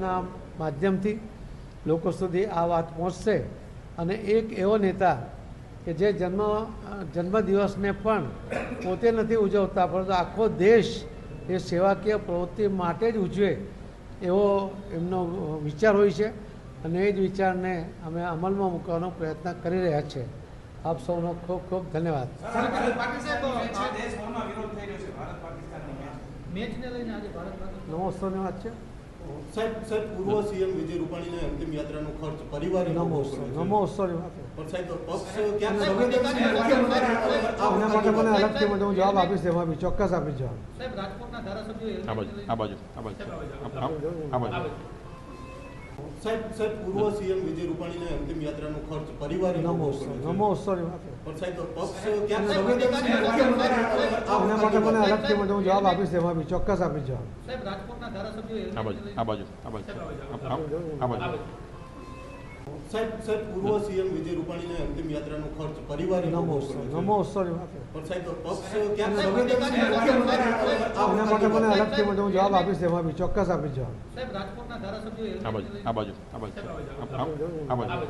આપના માધ્યમથી લોકો સુધી આ વાત પહોંચશે. અને એક એવો નેતા કે જે જન્મ જન્મદિવસને પણ પોતે નથી ઉજવતા પરંતુ આખો દેશ એ સેવાકીય પ્રવૃત્તિ માટે જ ઉજવે એવો એમનો વિચાર હોય છે. અને એ જ વિચારને અમે અમલમાં મૂકવાનો પ્રયત્ન કરી રહ્યા છીએ આપ સૌનો ખૂબ ખૂબ ધન્યવાદ. દેશભરમાં વિરોધ થઈ રહ્યો છે ભારત પાકિસ્તાનની મેચ. મેચને લઈને આજે ભારત પાકિસ્તાન નમોસ્તવની વાત છે? સાહેબ સાહેબ પૂર્વ સીએમ વિજય રૂપાણીને અંતિમ યાત્રાનો ખર્ચ પરિવારે નમો ઉત્સવ નમો પણ સાહેબ પક્ષ એના માટે મને અલગથી મને હું જવાબ આપીશ એમાં બી ચોક્કસ આપીશ જવાબ. સાહેબ રાજકોટના ધારાસભ્યો આ બાજુ આ બાજુ આ બાજુ. સાહેબ સાહેબ પૂર્વ સીએમ વિજય રૂપાણીને અંતિમ યાત્રાનો ખર્ચ પરિવારે નમો. નમો વાત પણ સાહેબ પક્ષ ક્યાંક એના માટે મને અલગથી મને હું જવાબ આપીશ એમાં બી ચોક્કસ આપીશ જવાબ. સાહેબ રાજકોટના ધારાસભ્યો આ બાજુ. આ બાજુ આ બાજુ. સાહેબ સાહેબ પૂર્વ સીએમ વિજય રૂપાણીને અંતિમ યાત્રાનો ખર્ચ પરિવારે નમો નમો પણ સાહેબ પક્ષ સાહેબ, એના માટે મને અલગથી મને હું જવાબ આપીશ એમાં બી ચોક્કસ આપીશ જવાબ સાહેબ રાજકોટના ધારાસભ્યો આ બાજુ આ બાજુ આ બાજુ